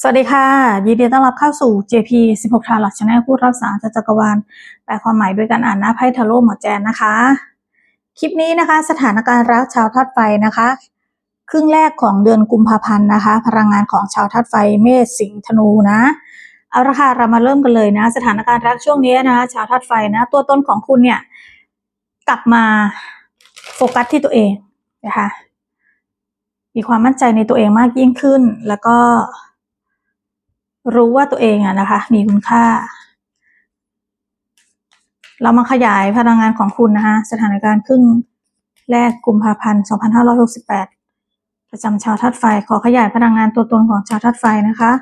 สวัสดีค่ะ ยินดีต้อนรับเข้าสู่ JP 16ทาร์ลอตชาแนลผู้รับสารจากจักรวาลแปลความหมายด้วยการอ่านหน้าไพ่ทาโร่หมอแจนนะคะ คลิปนี้นะคะ สถานการณ์รักชาวธาตุไฟนะคะ ครึ่งแรกของเดือนกุมภาพันธ์นะคะ พลังงานของชาวธาตุไฟเมษสิงห์ธนูนะเอาละค่ะเรามาเริ่มกันเลยนะ สถานการณ์รักช่วงนี้นะคะ ชาวธาตุไฟนะ ตัวตนของคุณเนี่ยกลับมาโฟกัสที่ตัวเองนะคะมีความมั่นใจในตัวเองมากยิ่งขึ้นแล้วก็ รู้ว่าตัวเองอะนะคะ มีคุณค่า เรามาขยายพลังงานของคุณนะคะ สถานการณ์ครึ่งแรกกุมภาพันธ์ 2568 ประจำชาวธาตุไฟ ขอขยายพลังงานตัวตนของชาวธาตุไฟนะคะ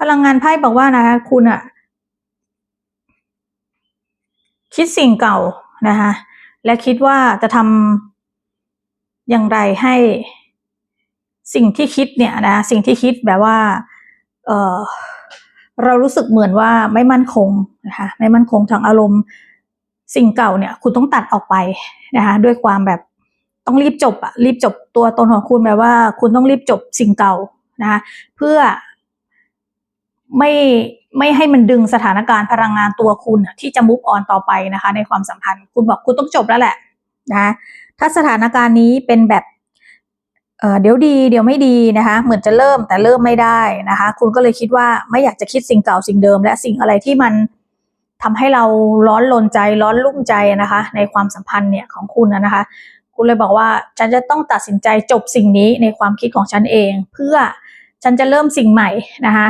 พลังงานไพ่บอกว่านะคะ คุณอะคิดสิ่งเก่านะคะ และคิดว่าจะทำอย่างไรให้ สิ่งที่คิดเนี่ยนะสิ่งที่คิดแบบว่าเออเรารู้สึกเหมือนว่าไม่มั่นคงนะคะไม่มั่นคงทางอารมณ์ สิ่งเก่าเนี่ย คุณต้องตัดออกไปนะคะด้วยความแบบต้องรีบจบอะรีบจบตัวตนของคุณแบบว่า คุณต้องรีบจบสิ่งเก่านะคะเพื่อไม่ไม่ให้มันดึงสถานการณ์พลังงานตัวคุณที่จะมุกออนต่อไปนะคะ ในความสัมพันธ์ คุณบอกคุณต้องจบแล้วแหละนะถ้าสถานการณ์นี้เป็นแบบ เดี๋ยวดีเดี๋ยวไม่ดีนะคะเหมือนจะเริ่มแต่เริ่มไม่ได้นะคะ คุณก็เลยคิดว่าไม่อยากจะคิดสิ่งเก่าสิ่งเดิม และสิ่งอะไรที่มันทำให้เราร้อนลนใจร้อนรุ่มใจนะคะ ในความสัมพันธ์เนี่ยของคุณนะคะ คุณเลยบอกว่าฉันจะต้องตัดสินใจจบสิ่งนี้ในความคิดของฉันเอง เพื่อฉันจะเริ่มสิ่งใหม่นะคะ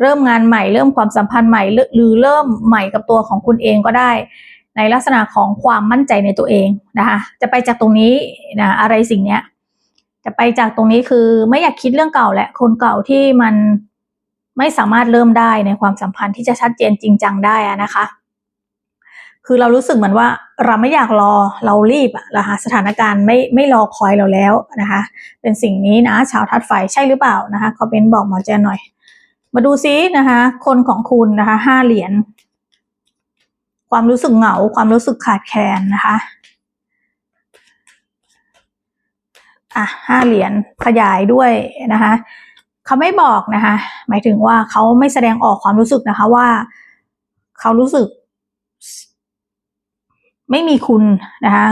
เริ่มงานใหม่เริ่มความสัมพันธ์ใหม่หรือเริ่มใหม่กับตัวของคุณเองก็ได้ ในลักษณะของความมั่นใจในตัวเองนะคะจะไปจากตรงนี้นะอะไรสิ่งเนี้ย จะไปจากตรงนี้คือไม่อยากคิดเรื่องเก่าแหละคนเก่าที่มันไม่สามารถเริ่มได้ในความสัมพันธ์ที่จะชัดเจนจริงจังได้นะคะ คือเรารู้สึกเหมือนว่าเราไม่อยากรอเรารีบอะนะคะสถานการณ์ไม่ไม่รอคอยเราแล้วนะคะ เป็นสิ่งนี้นะชาวทัดไฟใช่หรือเปล่านะคะคอมเมนต์บอกหมอแจนหน่อย มาดูซินะคะ คนของคุณนะคะห้าเหรียญความรู้สึกเหงาความรู้สึกขาดแคลนนะคะ อะห้าเหรียญขยายด้วยนะคะเขาไม่บอกนะคะ หมายถึงว่าเขาไม่แสดงออกความรู้สึกนะคะว่าเขารู้สึก ไม่มีคุณนะคะ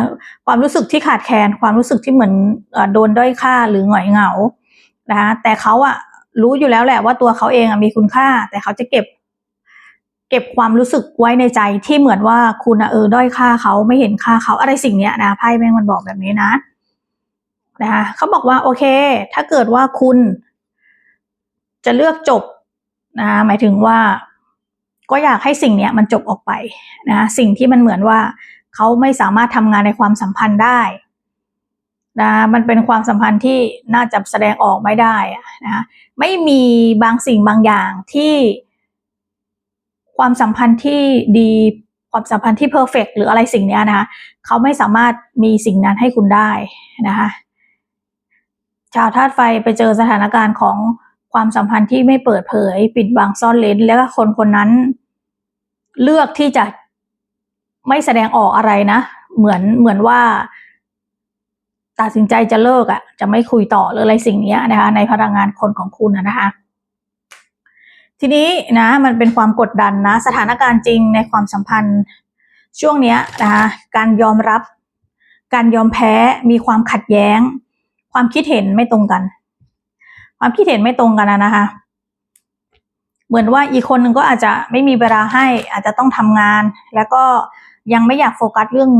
ความรู้สึกที่ขาดแคลนความรู้สึกที่เหมือนโดนด้อยค่าหรือหงอยเหงานะคะแต่เขาอะรู้อยู่แล้วแหละว่าตัวเขาเองมีคุณค่า แต่เขาจะเก็บ เก็บความรู้สึกไว้ในใจที่เหมือนว่าคุณเออด้อยค่าเขาไม่เห็นค่าเขาอะไรสิ่งเนี้ยนะไพ่แม่งมันบอกแบบนี้นะ นะคะเขาบอกว่าโอเค ถ้าเกิดว่าคุณจะเลือกจบนะหมายถึงว่า ก็อยากให้สิ่งเนี้ยมันจบออกไปนะสิ่งที่มันเหมือนว่าเขาไม่สามารถทำงานในความสัมพันธ์ได้นะมันเป็นความสัมพันธ์ที่น่าจะแสดงออกไม่ได้นะไม่มีบางสิ่งบางอย่างที่ ความสัมพันธ์ที่ดีความสัมพันธ์ที่เพอร์เฟกหรืออะไรสิ่งนี้นะคะเขาไม่สามารถมีสิ่งนั้นให้คุณได้นะคะ ชาวธาตุไฟไปเจอสถานการณ์ของความสัมพันธ์ที่ไม่เปิดเผย ปิดบังซ่อนเลนแล้วก็คนคนนั้น เลือกที่จะไม่แสดงออกอะไรนะ เหมือนเหมือนว่า ตัดสินใจจะเลิกอะ่ะ จะไม่คุยต่อหรืออะไรสิ่งนี้นะคะ ในพลังงานคนของคุณนะคะ ทีนี้นะ มันเป็นความกดดันนะ สถานการณ์จริงในความสัมพันธ์ช่วงนี้นะคะการยอมรับ การยอมแพ้มีความขัดแย้ง ความคิดเห็นไม่ตรงกัน ความคิดเห็นไม่ตรงกันนะคะ เหมือนว่าอีกคนหนึ่งก็อาจจะไม่มีเวลาให้ อาจจะต้องทำงาน แล้วก็ยังไม่อยากโฟกัสเรื่อง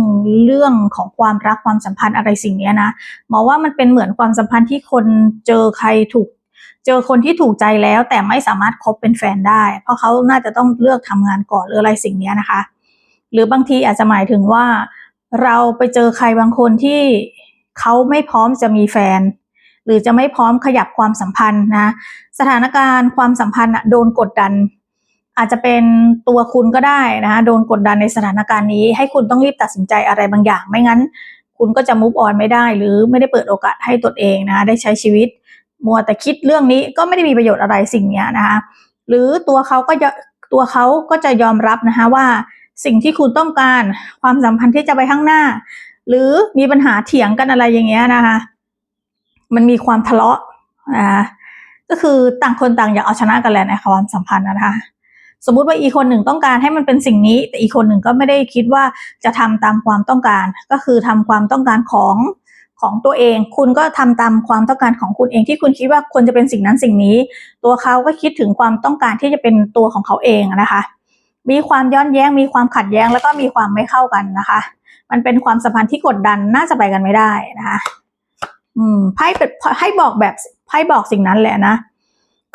เรื่องของความรักความสัมพันธ์อะไรสิ่งนี้นะมองว่ามันเป็นเหมือนความสัมพันธ์ที่คนเจอใครถูก เจอคนที่ถูกใจแล้ว แต่ไม่สามารถคบเป็นแฟนได้ เพราะเขาน่าจะต้องเลือกทำงานก่อนหรืออะไรสิ่งนี้นะคะ หรือบางทีอาจจะหมายถึงว่าเราไปเจอใครบางคนที่ เขาไม่พร้อมจะมีแฟน หรือจะไม่พร้อมขยับความสัมพันธ์นะสถานการณ์ความสัมพันธ์โดนกดดัน อาจจะเป็นตัวคุณก็ได้นะโดนกดดันในสถานการณ์นี้ ให้คุณต้องรีบตัดสินใจอะไรบางอย่าง ไม่งั้น คุณก็จะมุฟออนไม่ได้ หรือไม่ได้เปิดโอกาสให้ตนเองนะได้ใช้ชีวิต มัวแต่คิดเรื่องนี้ก็ไม่ได้มีประโยชน์อะไรสิ่งนี้นะคะหรือตัวเขาก็จะตัวเขาก็จะยอมรับนะคะว่าสิ่งที่คุณต้องการความสัมพันธ์ที่จะไปข้างหน้า หรือมีปัญหาเถียงกันอะไรอย่างเงี้ยนะคะ มันมีความทะเลาะนะคะก็คือต่างคนต่างอยากเอาชนะกันแหละในความสัมพันธ์นะคะสมมุติว่าอีกคนหนึ่งต้องการให้มันเป็นสิ่งนี้ แต่อีกคนหนึ่งก็ไม่ได้คิดว่าจะทำตามความต้องการ ก็คือทำความต้องการของของตัวเอง คุณก็ทำตามความต้องการของคุณเองที่คุณคิดว่าควรจะเป็นสิ่งนั้นสิ่งนี้ ตัวเขาก็คิดถึงความต้องการที่จะเป็นตัวของเขาเองนะคะ มีความย้อนแย้ง มีความขัดแย้ง แล้วก็มีความไม่เข้ากันนะคะ มันเป็นความสัมพันธ์ที่กดดันน่าจะไปกันไม่ได้นะคะ อืมไพ่เป็นให้บอกแบบไพ่บอกสิ่งนั้นแหละนะ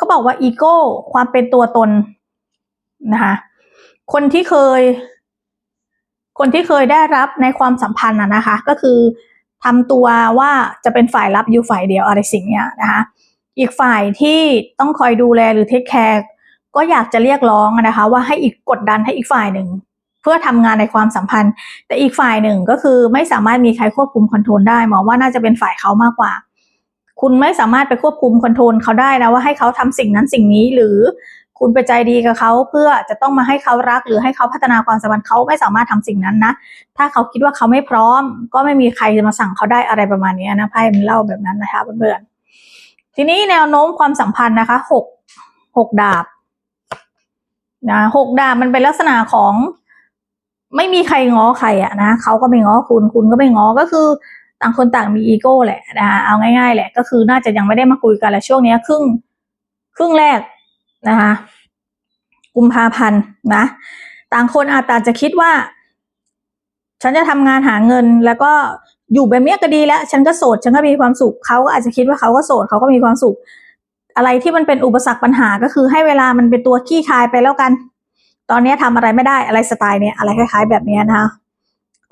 ก็บอกว่าอีโก้ความเป็นตัวตนนะคะคนที่เคย คนที่เคยได้รับในความสัมพันธ์นะคะ ก็คือทำตัวว่าจะเป็นฝ่ายรับอยู่ฝ่ายเดียวอะไรสิ่งเนี้ยนะคะ อีกฝ่ายที่ต้องคอยดูแลหรือเทคแคร์ ก็อยากจะเรียกร้องนะคะ ว่าให้อีกกดดันให้อีกฝ่ายหนึ่ง เพื่อทำงานในความสัมพันธ์ แต่อีกฝ่ายหนึ่งก็คือไม่สามารถมีใครควบคุมคอนโทรลได้มองว่าน่าจะเป็นฝ่ายเขามากกว่า คุณไม่สามารถไปควบคุมคอนโทรลเขาได้นะว่าให้เขาทำสิ่งนั้นสิ่งนี้หรือคุณไปใจดีกับเขาเพื่อจะต้องมาให้เขารักหรือให้เขาพัฒนาความสัมพันธ์เขาไม่สามารถทำสิ่งนั้นนะ ถ้าเขาคิดว่าเขาไม่พร้อม ก็ไม่มีใครมาสั่งเขาได้อะไรประมาณนี้นะไพ่มันเล่าแบบนั้นนะคะเพื่อนๆทีนี้แนวโน้มความสัมพันธ์นะคะหกหกดาบ นะหกดาบมันเป็นลักษณะของ ไม่มีใครง้อใครอะนะเขาก็ไม่ง้อคุณคุณก็ไม่ง้อก็คือต่างคนต่างมีอีโก้แหละนะเอาง่ายๆแหละก็คือน่าจะยังไม่ได้มาคุยกันแหละช่วงนี้ครึ่งครึ่งแรกนะคะกุมภาพันธ์นะ ต่างคนอาจจะคิดว่า ฉันจะทำงานหาเงินแล้วก็อยู่แบบเนี้ยก็ดีแล้ว ฉันก็โสด ฉันก็มีความสุขเขาก็อาจจะคิดว่าเขาก็โสดเขาก็มีความสุข อะไรที่มันเป็นอุปสรรคปัญหาก็คือให้เวลามันเป็นตัวขี้คายไปแล้วกัน ตอนนี้ทำอะไรไม่ได้อะไรสไตล์เนี้ยอะไรคล้าย ๆ แบบนี้นะคะ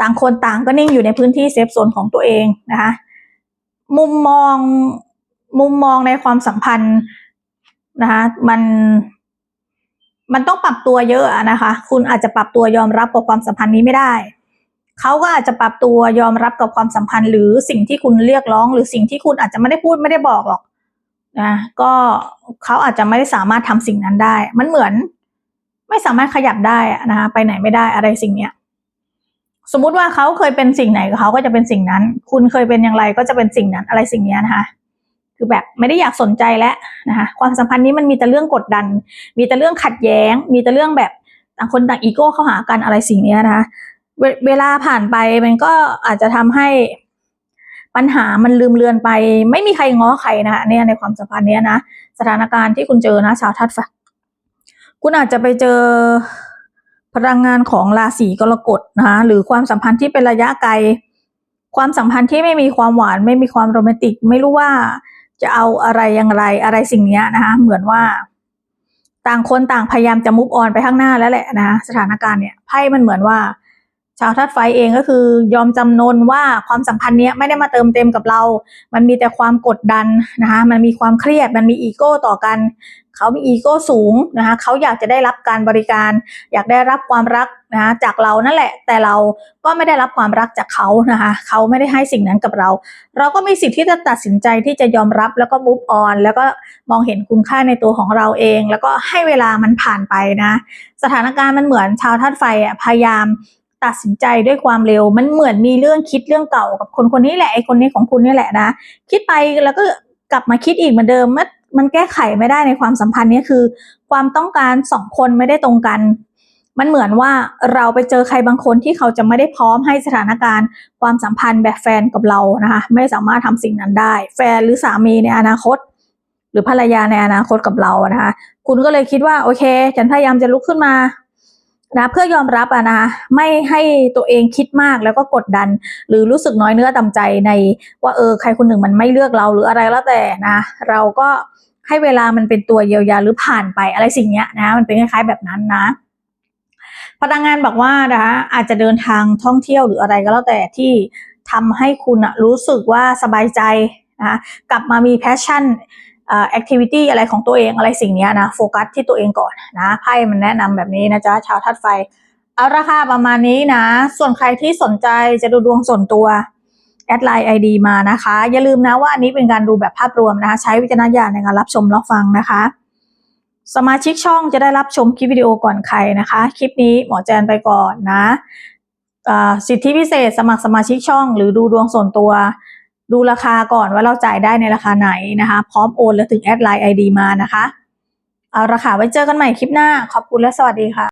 ต่างคนต่างก็นิ่งอยู่ในพื้นที่เซฟโซนของตัวเองนะคะ มุมมองมุมมองในความสัมพันธ์นะคะมันมันต้องปรับตัวเยอะนะคะ คุณอาจจะปรับตัวยอมรับกับความสัมพันธ์นี้ไม่ได้ เขาก็อาจจะปรับตัวยอมรับกับความสัมพันธ์ หรือสิ่งที่คุณเรียกร้อง หรือสิ่งที่คุณอาจจะไม่ได้พูดไม่ได้บอกหรอก นะก็เขาอาจจะไม่ได้สามารถทำสิ่งนั้นได้ มันเหมือน ไม่สามารถขยับได้นะคะไปไหนไม่ได้อะไรสิ่งเนี้ยสมมุติว่าเขาเคยเป็นสิ่งไหนเขาก็จะเป็นสิ่งนั้น คุณเคยเป็นอย่างไรก็จะเป็นสิ่งนั้นอะไรสิ่งเนี้ยนะคะคือแบบไม่ได้อยากสนใจแล้วนะคะความสัมพันธ์นี้มันมีแต่เรื่องกดดัน มีแต่เรื่องขัดแย้ง มีแต่เรื่องแบบต่างคนต่างอีโก้เข้าหากันอะไรสิ่งนี้นะคะเวเวลาผ่านไปมันก็อาจจะทำให้ ปัญหามันลืมเลือนไป ไม่มีใครง้อใครนะคะเนี่ยในความสัมพันธ์เนี้ยนะสถานการณ์ที่คุณเจอนะชาวทัดฝักคุณอาจจะไปเจอพลังงานของราศีกรกฎนะคะหรือความสัมพันธ์ที่เป็นระยะไกล ความสัมพันธ์ที่ไม่มีความหวาน ไม่มีความโรแมนติก ไม่รู้ว่าจะเอาอะไรอย่างไรอะไรสิ่งนี้นะคะเหมือนว่า ต่างคนต่างพยายามจะมุฟออนไปข้างหน้าแล้วแหละนะสถานการณ์เนี่ยไพ่มันเหมือนว่า ชาวทัดไฟเองก็คือยอมจำนนว่าความสัมพันธ์เนี้ยไม่ได้มาเติมเต็มกับเรา มันมีแต่ความกดดันนะคะ มันมีความเครียด มันมีอีโก้ต่อกัน เขามีอีโก้สูงนะคะเขาอยากจะได้รับการบริการ อยากได้รับความรักนะคะจากเรานั่นแหละ แต่เราก็ไม่ได้รับความรักจากเขานะคะ เขาไม่ได้ให้สิ่งนั้นกับเรา เราก็มีสิทธิ์ที่จะตัดสินใจที่จะยอมรับแล้วก็มุฟออนแล้วก็มองเห็นคุณค่าในตัวของเราเอง แล้วก็ให้เวลามันผ่านไปนะ สถานการณ์มันเหมือนชาวธาตุไฟอะพยายาม ตัดสินใจด้วยความเร็ว มันเหมือนมีเรื่องคิดเรื่องเก่ากับคนคนนี้แหละไอคนนี้ของคุณนี่แหละนะ คิดไปแล้วก็กลับมาคิดอีกเหมือนเดิมมันมันแก้ไขไม่ได้ในความสัมพันธ์นี้คือ ความต้องการสองคนไม่ได้ตรงกัน มันเหมือนว่าเราไปเจอใครบางคนที่เขาจะไม่ได้พร้อมให้สถานการณ์ ความสัมพันธ์แบบแฟนกับเรานะคะ ไม่สามารถทำสิ่งนั้นได้ แฟนหรือสามีในอนาคต หรือภรรยาในอนาคตกับเรานะคะ คุณก็เลยคิดว่าโอเค ฉันพยายามจะลุกขึ้นมา นะเพื่อยอมรับอะนะไม่ให้ตัวเองคิดมากแล้วก็กดดัน หรือรู้สึกน้อยเนื้อต่ำใจในว่าเออใครคนหนึ่งมันไม่เลือกเราหรืออะไรแล้วแต่นะ เราก็ให้เวลามันเป็นตัวเยียวยาหรือผ่านไปอะไรสิ่งเนี้ยนะ มันเป็นคล้ายๆแบบนั้นนะพนักงานบอกว่านะคะอาจจะเดินทางท่องเที่ยวหรืออะไรก็แล้วแต่ที่ทำให้คุณอะรู้สึกว่าสบายใจนะกลับมามีแพชชั่น แอคทิวิตี้อะไรของตัวเองอะไรสิ่งนี้นะโฟกัสที่ตัวเองก่อนนะไพ่มันแนะนำแบบนี้นะจ๊ะชาวทัดไฟ เอาราคาประมาณนี้นะ ส่วนใครที่สนใจจะดูดวงส่วนตัวแอดไลน์ไอดีมานะคะ อย่าลืมนะว่าอันนี้เป็นการดูแบบภาพรวมนะคะใช้วิจารณญาณในการรับชมรับฟังนะคะ สมาชิกช่องจะได้รับชมคลิปวิดีโอก่อนใครนะคะ คลิปนี้หมอแจนไปก่อนนะสิทธิพิเศษสมัครสมาชิกช่อง หรือดูดวงส่วนตัว ดูราคาก่อนว่าเราจ่ายได้ในราคาไหนนะคะ พร้อมโอนแล้วถึงแอดไลน์ไอดีมานะคะ เอาราคาไว้เจอกันใหม่คลิปหน้า ขอบคุณและสวัสดีค่ะ